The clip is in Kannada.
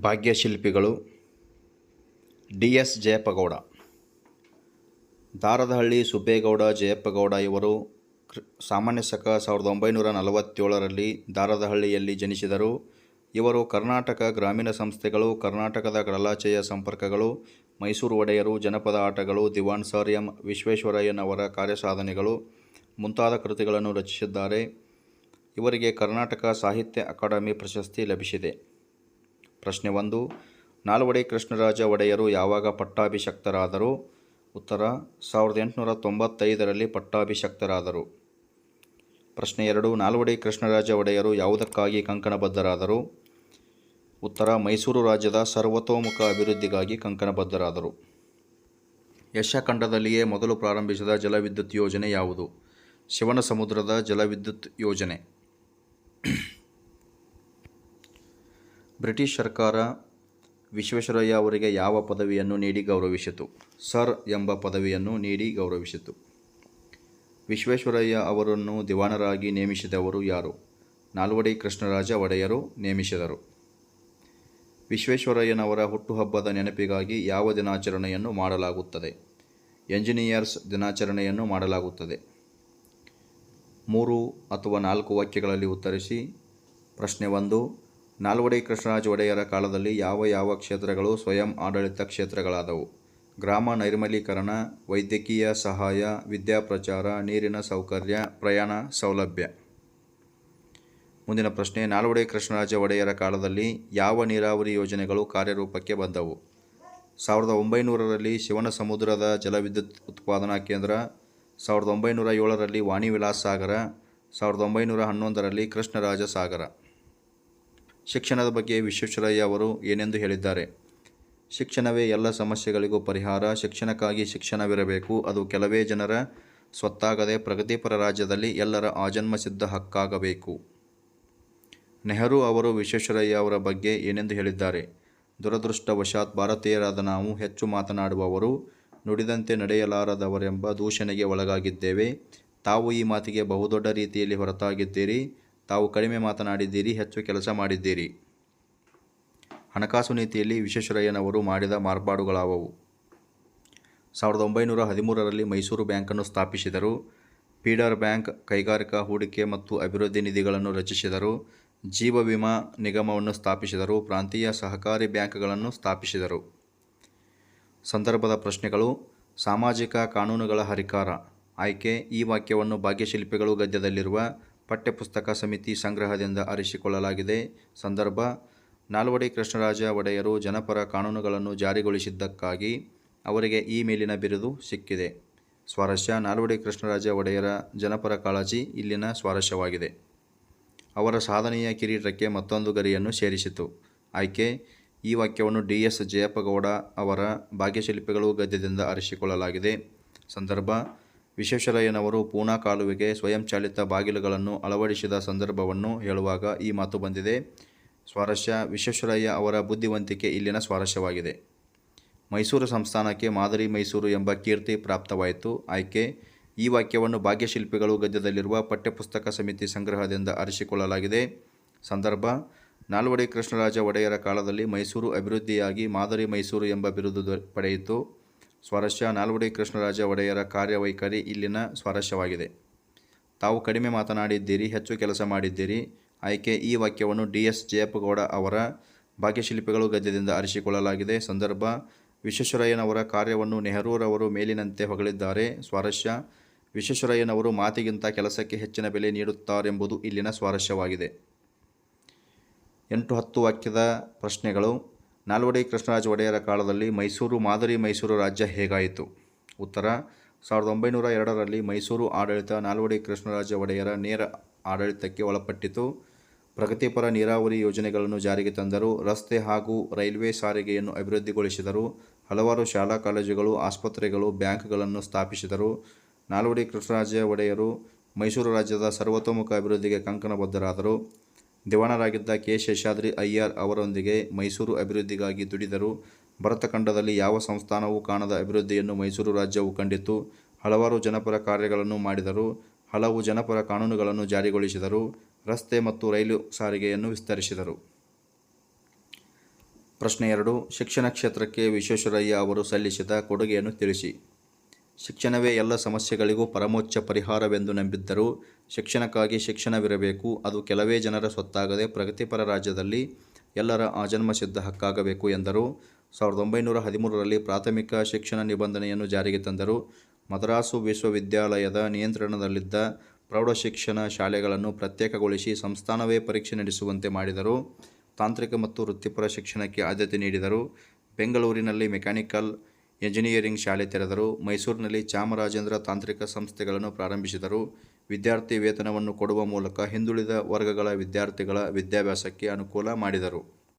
ಭಾಗ್ಯಶಿಲ್ಪಿಗಳು ಡಿ ಎಸ್ ಜಯಪ್ಪಗೌಡ ದಾರದಹಳ್ಳಿ ಸುಬ್ಬೇಗೌಡ ಜಯಪ್ಪಗೌಡ ಇವರು ಸಾಮಾನ್ಯ ಸಕ ಸಾವಿರದ ಒಂಬೈನೂರ ನಲವತ್ತೇಳರಲ್ಲಿ ದಾರದಹಳ್ಳಿಯಲ್ಲಿ ಜನಿಸಿದರು. ಇವರು ಕರ್ನಾಟಕ ಗ್ರಾಮೀಣ ಸಂಸ್ಥೆಗಳು, ಕರ್ನಾಟಕದ ಕಡಲಾಚೆಯ ಸಂಪರ್ಕಗಳು, ಮೈಸೂರು ಒಡೆಯರು, ಜನಪದ ಆಟಗಳು, ದಿವಾನ್ ಸರ್ ಎಂ ವಿಶ್ವೇಶ್ವರಯ್ಯನವರ ಕಾರ್ಯಸಾಧನೆಗಳು ಮುಂತಾದ ಕೃತಿಗಳನ್ನು ರಚಿಸಿದ್ದಾರೆ. ಇವರಿಗೆ ಕರ್ನಾಟಕ ಸಾಹಿತ್ಯ ಅಕಾಡೆಮಿ ಪ್ರಶಸ್ತಿ ಲಭಿಸಿದೆ. ಪ್ರಶ್ನೆ ಒಂದು, ನಾಲ್ವಡಿ ಕೃಷ್ಣರಾಜ ಒಡೆಯರು ಯಾವಾಗ ಪಟ್ಟಾಭಿಷಕ್ತರಾದರು? ಉತ್ತರ, ಸಾವಿರದ ಎಂಟುನೂರ ತೊಂಬತ್ತೈದರಲ್ಲಿ ಪಟ್ಟಾಭಿಷಕ್ತರಾದರು. ಪ್ರಶ್ನೆ ಎರಡು, ನಾಲ್ವಡಿ ಕೃಷ್ಣರಾಜ ಒಡೆಯರು ಯಾವುದಕ್ಕಾಗಿ ಕಂಕಣಬದ್ಧರಾದರು? ಉತ್ತರ, ಮೈಸೂರು ರಾಜ್ಯದ ಸರ್ವತೋಮುಖ ಅಭಿವೃದ್ಧಿಗಾಗಿ ಕಂಕಣಬದ್ಧರಾದರು. ಯಶಖಂಡದಲ್ಲಿಯೇ ಮೊದಲು ಪ್ರಾರಂಭಿಸಿದ ಜಲವಿದ್ಯುತ್ ಯೋಜನೆ ಯಾವುದು? ಶಿವನ ಸಮುದ್ರದ ಜಲವಿದ್ಯುತ್ ಯೋಜನೆ. ಬ್ರಿಟಿಷ್ ಸರ್ಕಾರ ವಿಶ್ವೇಶ್ವರಯ್ಯ ಅವರಿಗೆ ಯಾವ ಪದವಿಯನ್ನು ನೀಡಿ ಗೌರವಿಸಿತು? ಸರ್ ಎಂಬ ಪದವಿಯನ್ನು ನೀಡಿ ಗೌರವಿಸಿತು. ವಿಶ್ವೇಶ್ವರಯ್ಯ ಅವರನ್ನು ದಿವಾನರಾಗಿ ನೇಮಿಸಿದವರು ಯಾರು? ನಾಲ್ವಡಿ ಕೃಷ್ಣರಾಜ ಒಡೆಯರು ನೇಮಿಸಿದರು. ವಿಶ್ವೇಶ್ವರಯ್ಯನವರ ಹುಟ್ಟುಹಬ್ಬದ ನೆನಪಿಗಾಗಿ ಯಾವ ದಿನಾಚರಣೆಯನ್ನು ಮಾಡಲಾಗುತ್ತದೆ? ಎಂಜಿನಿಯರ್ಸ್ ದಿನಾಚರಣೆಯನ್ನು ಮಾಡಲಾಗುತ್ತದೆ. ಮೂರು ಅಥವಾ ನಾಲ್ಕು ವಾಕ್ಯಗಳಲ್ಲಿ ಉತ್ತರಿಸಿ, ಪ್ರಶ್ನೆ ಒಂದು ನಾಲ್ವಡಿ ಕೃಷ್ಣರಾಜ ಒಡೆಯರ ಕಾಲದಲ್ಲಿ ಯಾವ ಯಾವ ಕ್ಷೇತ್ರಗಳು ಸ್ವಯಂ ಆಡಳಿತ ಕ್ಷೇತ್ರಗಳಾದವು? ಗ್ರಾಮ ನೈರ್ಮಲೀಕರಣ, ವೈದ್ಯಕೀಯ ಸಹಾಯ ವಿದ್ಯಾಪ್ರಚಾರ ನೀರಿನ ಸೌಕರ್ಯ, ಪ್ರಯಾಣ ಸೌಲಭ್ಯ. ಮುಂದಿನ ಪ್ರಶ್ನೆ, ನಾಲ್ವಡಿ ಕೃಷ್ಣರಾಜ ಒಡೆಯರ ಕಾಲದಲ್ಲಿ ಯಾವ ನೀರಾವರಿ ಯೋಜನೆಗಳು ಕಾರ್ಯರೂಪಕ್ಕೆ ಬಂದವು? ಸಾವಿರದ ಒಂಬೈನೂರರಲ್ಲಿ ಶಿವನ ಸಮುದ್ರದ ಜಲವಿದ್ಯುತ್ ಉತ್ಪಾದನಾ ಕೇಂದ್ರ, ಸಾವಿರದ ಒಂಬೈನೂರ ಏಳರಲ್ಲಿ ವಾಣಿ ವಿಲಾಸ ಸಾಗರ, ಸಾವಿರದ ಒಂಬೈನೂರ ಹನ್ನೊಂದರಲ್ಲಿ ಕೃಷ್ಣರಾಜ ಸಾಗರ. ಶಿಕ್ಷಣದ ಬಗ್ಗೆ ವಿಶ್ವೇಶ್ವರಯ್ಯ ಅವರು ಏನೆಂದು ಹೇಳಿದ್ದಾರೆ? ಶಿಕ್ಷಣವೇ ಎಲ್ಲ ಸಮಸ್ಯೆಗಳಿಗೂ ಪರಿಹಾರ. ಶಿಕ್ಷಣಕ್ಕಾಗಿ ಶಿಕ್ಷಣವಿರಬೇಕು. ಅದು ಕೆಲವೇ ಜನರ ಸ್ವತ್ತಾಗದೆ ಪ್ರಗತಿಪರ ರಾಜ್ಯದಲ್ಲಿ ಎಲ್ಲರ ಆಜನ್ಮಸಿದ್ಧ ಹಕ್ಕಾಗಬೇಕು. ನೆಹರು ಅವರು ವಿಶ್ವೇಶ್ವರಯ್ಯ ಅವರ ಬಗ್ಗೆ ಏನೆಂದು ಹೇಳಿದ್ದಾರೆ? ದುರದೃಷ್ಟವಶಾತ್ ಭಾರತೀಯರಾದ ನಾವು ಹೆಚ್ಚು ಮಾತನಾಡುವವರು, ನುಡಿದಂತೆ ನಡೆಯಲಾರದವರೆಂಬ ದೂಷಣೆಗೆ ಒಳಗಾಗಿದ್ದೇವೆ. ತಾವು ಈ ಮಾತಿಗೆ ಬಹುದೊಡ್ಡ ರೀತಿಯಲ್ಲಿ ಹೊರತಾಗಿದ್ದೀರಿ. ತಾವು ಕಡಿಮೆ ಮಾತನಾಡಿದ್ದೀರಿ, ಹೆಚ್ಚು ಕೆಲಸ ಮಾಡಿದ್ದೀರಿ. ಹಣಕಾಸು ನೀತಿಯಲ್ಲಿ ವಿಶ್ವೇಶ್ವರಯ್ಯನವರು ಮಾಡಿದ ಮಾರ್ಪಾಡುಗಳಾವವು. ಸಾವಿರದ ಒಂಬೈನೂರ ಹದಿಮೂರರಲ್ಲಿ ಮೈಸೂರು ಬ್ಯಾಂಕನ್ನು ಸ್ಥಾಪಿಸಿದರು. ಪೀಡರ್ ಬ್ಯಾಂಕ್ ಕೈಗಾರಿಕಾ ಹೂಡಿಕೆ ಮತ್ತು ಅಭಿವೃದ್ಧಿ ನಿಧಿಗಳನ್ನು ರಚಿಸಿದರು. ಜೀವ ವಿಮಾ ನಿಗಮವನ್ನು ಸ್ಥಾಪಿಸಿದರು. ಪ್ರಾಂತೀಯ ಸಹಕಾರಿ ಬ್ಯಾಂಕ್ಗಳನ್ನು ಸ್ಥಾಪಿಸಿದರು. ಸಂದರ್ಭದ ಪ್ರಶ್ನೆಗಳು. ಸಾಮಾಜಿಕ ಕಾನೂನುಗಳ ಹರಿಕಾರ. ಆಯ್ಕೆ. ಈ ವಾಕ್ಯವನ್ನು ಭಾಗ್ಯಶಿಲ್ಪಿಗಳು ಗದ್ಯದಲ್ಲಿರುವ ಪಠ್ಯಪುಸ್ತಕ ಸಮಿತಿ ಸಂಗ್ರಹದಿಂದ ಆರಿಸಿಕೊಳ್ಳಲಾಗಿದೆ. ಸಂದರ್ಭ, ನಾಲ್ವಡಿ ಕೃಷ್ಣರಾಜ ಒಡೆಯರು ಜನಪರ ಕಾನೂನುಗಳನ್ನು ಜಾರಿಗೊಳಿಸಿದ್ದಕ್ಕಾಗಿ ಅವರಿಗೆ ಈ ಮೇಲಿನ ಬಿರುದು ಸಿಕ್ಕಿದೆ. ಸ್ವಾರಸ್ಯ, ನಾಲ್ವಡಿ ಕೃಷ್ಣರಾಜ ಒಡೆಯರ ಜನಪರ ಕಾಳಜಿ ಇಲ್ಲಿನ ಸ್ವಾರಸ್ಯವಾಗಿದೆ. ಅವರ ಸಾಧನೆಯ ಕಿರೀಟಕ್ಕೆ ಮತ್ತೊಂದು ಗರಿಯನ್ನು ಸೇರಿಸಿತು. ಆಯ್ಕೆ, ಈ ವಾಕ್ಯವನ್ನು ಡಿ ಎಸ್ ಜಯಪ್ಪಗೌಡ ಅವರ ಭಾಗ್ಯಶಿಲ್ಪಿಗಳು ಗದ್ಯದಿಂದ ಆರಿಸಿಕೊಳ್ಳಲಾಗಿದೆ. ಸಂದರ್ಭ ವಿಶ್ವೇಶ್ವರಯ್ಯನವರು ಪೂನಾ ಕಾಲುವೆಗೆ ಸ್ವಯಂಚಾಲಿತ ಬಾಗಿಲುಗಳನ್ನು ಅಳವಡಿಸಿದ ಸಂದರ್ಭವನ್ನು ಹೇಳುವಾಗ ಈ ಮಾತು ಬಂದಿದೆ. ಸ್ವಾರಸ್ಯ ವಿಶ್ವೇಶ್ವರಯ್ಯ ಅವರ ಬುದ್ಧಿವಂತಿಕೆ ಇಲ್ಲಿನ ಸ್ವಾರಸ್ಯವಾಗಿದೆ. ಮೈಸೂರು ಸಂಸ್ಥಾನಕ್ಕೆ ಮಾದರಿ ಮೈಸೂರು ಎಂಬ ಕೀರ್ತಿ ಪ್ರಾಪ್ತವಾಯಿತು. ಆಯ್ಕೆ, ಈ ವಾಕ್ಯವನ್ನು ಭಾಗ್ಯಶಿಲ್ಪಿಗಳು ಗದ್ಯದಲ್ಲಿರುವ ಪಠ್ಯಪುಸ್ತಕ ಸಮಿತಿ ಸಂಗ್ರಹದಿಂದ ಆರಿಸಿಕೊಳ್ಳಲಾಗಿದೆ ಸಂದರ್ಭ, ನಾಲ್ವಡಿ ಕೃಷ್ಣರಾಜ ಒಡೆಯರ ಕಾಲದಲ್ಲಿ ಮೈಸೂರು ಅಭಿವೃದ್ಧಿಯಾಗಿ ಮಾದರಿ ಮೈಸೂರು ಎಂಬ ಬಿರುದು ಪಡೆಯಿತು. ಸ್ವಾರಸ್ಯ ನಾಲ್ವಡಿ ಕೃಷ್ಣರಾಜ ಒಡೆಯರ ಕಾರ್ಯವೈಖರಿ ಇಲ್ಲಿನ ಸ್ವಾರಸ್ಯವಾಗಿದೆ ತಾವು ಕಡಿಮೆ ಮಾತನಾಡಿದ್ದೀರಿ, ಹೆಚ್ಚು ಕೆಲಸ ಮಾಡಿದ್ದೀರಿ. ಆಯ್ಕೆ ಈ ವಾಕ್ಯವನ್ನು ಡಿ ಎಸ್ ಜಯಪ್ಪಗೌಡ ಅವರ ಭಾಗ್ಯಶಿಲ್ಪಿಗಳು ಗದ್ಯದಿಂದ ಅರಿಸಿಕೊಳ್ಳಲಾಗಿದೆ. ಸಂದರ್ಭ, ವಿಶ್ವೇಶ್ವರಯ್ಯನವರ ಕಾರ್ಯವನ್ನು ನೆಹರೂರವರು ಮೇಲಿನಂತೆ ಹೊಗಳಿದ್ದಾರೆ. ಸ್ವಾರಸ್ಯ ವಿಶ್ವೇಶ್ವರಯ್ಯನವರು ಮಾತಿಗಿಂತ ಕೆಲಸಕ್ಕೆ ಹೆಚ್ಚಿನ ಬೆಲೆ ನೀಡುತ್ತಾರೆಂಬುದು ಇಲ್ಲಿನ ಸ್ವಾರಸ್ಯವಾಗಿದೆ ಎಂಟು ಹತ್ತು ವಾಕ್ಯದ ಪ್ರಶ್ನೆಗಳು. ನಾಲ್ವಡಿ ಕೃಷ್ಣರಾಜ ಒಡೆಯರ ಕಾಲದಲ್ಲಿ ಮೈಸೂರು, ಮಾದರಿ ಮೈಸೂರು ರಾಜ್ಯ ಹೇಗಾಯಿತು? ಉತ್ತರ, ಸಾವಿರದ ಒಂಬೈನೂರ ಎರಡರಲ್ಲಿ ಮೈಸೂರು ಆಡಳಿತ ನಾಲ್ವಡಿ ಕೃಷ್ಣರಾಜ ಒಡೆಯರ ನೇರ ಆಡಳಿತಕ್ಕೆ ಒಳಪಟ್ಟಿತು. ಪ್ರಗತಿಪರ ನೀರಾವರಿ ಯೋಜನೆಗಳನ್ನು ಜಾರಿಗೆ ತಂದರು. ರಸ್ತೆ ಹಾಗೂ ರೈಲ್ವೆ ಸಾರಿಗೆಯನ್ನು ಅಭಿವೃದ್ಧಿಗೊಳಿಸಿದರು. ಹಲವಾರು ಶಾಲಾ ಕಾಲೇಜುಗಳು, ಆಸ್ಪತ್ರೆಗಳು, ಬ್ಯಾಂಕ್ಗಳನ್ನು ಸ್ಥಾಪಿಸಿದರು. ನಾಲ್ವಡಿ ಕೃಷ್ಣರಾಜ ಒಡೆಯರು ಮೈಸೂರು ರಾಜ್ಯದ ಸರ್ವತೋಮುಖ ಅಭಿವೃದ್ಧಿಗೆ ಕಂಕಣಬದ್ಧರಾದರು. ದಿವಾನರಾಗಿದ್ದ ಕೆ. ಶೇಷಾದ್ರಿ ಅಯ್ಯರ್ ಅವರೊಂದಿಗೆ ಮೈಸೂರು ಅಭಿವೃದ್ಧಿಗಾಗಿ ದುಡಿದರು. ಭರತಖಂಡದಲ್ಲಿ ಯಾವ ಸಂಸ್ಥಾನವೂ ಕಾಣದ ಅಭಿವೃದ್ಧಿಯನ್ನು ಮೈಸೂರು ರಾಜ್ಯವು ಕಂಡಿತು ಹಲವಾರು ಜನಪರ ಕಾರ್ಯಗಳನ್ನು ಮಾಡಿದರು. ಹಲವು ಜನಪರ ಕಾನೂನುಗಳನ್ನು ಜಾರಿಗೊಳಿಸಿದರು. ರಸ್ತೆ ಮತ್ತು ರೈಲು ಸಾರಿಗೆಯನ್ನು ವಿಸ್ತರಿಸಿದರು. ಪ್ರಶ್ನೆ ಎರಡು. ಶಿಕ್ಷಣ ಕ್ಷೇತ್ರಕ್ಕೆ ವಿಶ್ವೇಶ್ವರಯ್ಯ ಅವರು ಸಲ್ಲಿಸಿದ ಕೊಡುಗೆಯನ್ನು ತಿಳಿಸಿ. ಶಿಕ್ಷಣವೇ ಎಲ್ಲ ಸಮಸ್ಯೆಗಳಿಗೂ ಪರಮೋಚ್ಚ ಪರಿಹಾರವೆಂದು ನಂಬಿದ್ದರು ಶಿಕ್ಷಣಕ್ಕಾಗಿ ಶಿಕ್ಷಣವಿರಬೇಕು, ಅದು ಕೆಲವೇ ಜನರ ಸ್ವತ್ತಾಗದೆ ಪ್ರಗತಿಪರ ರಾಜ್ಯದಲ್ಲಿ ಎಲ್ಲರ ಆಜನ್ಮ ಸಿದ್ಧ ಹಕ್ಕಾಗಬೇಕು ಎಂದರು. ಸಾವಿರದ ಒಂಬೈನೂರ ಹದಿಮೂರರಲ್ಲಿ ಪ್ರಾಥಮಿಕ ಶಿಕ್ಷಣ ನಿಬಂಧನೆಯನ್ನು ಜಾರಿಗೆ ತಂದರು. ಮದ್ರಾಸು ವಿಶ್ವವಿದ್ಯಾಲಯದ ನಿಯಂತ್ರಣದಲ್ಲಿದ್ದ ಪ್ರೌಢಶಿಕ್ಷಣ ಶಾಲೆಗಳನ್ನು ಪ್ರತ್ಯೇಕಗೊಳಿಸಿ ಸಂಸ್ಥಾನವೇ ಪರೀಕ್ಷೆ ನಡೆಸುವಂತೆ ಮಾಡಿದರು. ತಾಂತ್ರಿಕ ಮತ್ತು ವೃತ್ತಿಪರ ಶಿಕ್ಷಣಕ್ಕೆ ಆದ್ಯತೆ ನೀಡಿದರು. ಬೆಂಗಳೂರಿನಲ್ಲಿ ಮೆಕ್ಯಾನಿಕಲ್ ಎಂಜಿನಿಯರಿಂಗ್ ಶಾಲೆ ತೆರೆದರು. ಮೈಸೂರಿನಲ್ಲಿ ಚಾಮರಾಜೇಂದ್ರ ತಾಂತ್ರಿಕ ಸಂಸ್ಥೆಗಳನ್ನು ಪ್ರಾರಂಭಿಸಿದರು. ವಿದ್ಯಾರ್ಥಿ ವೇತನವನ್ನು ಕೊಡುವ ಮೂಲಕ ಹಿಂದುಳಿದ ವರ್ಗಗಳ ವಿದ್ಯಾರ್ಥಿಗಳ ವಿದ್ಯಾಭ್ಯಾಸಕ್ಕೆ ಅನುಕೂಲ ಮಾಡಿದರು.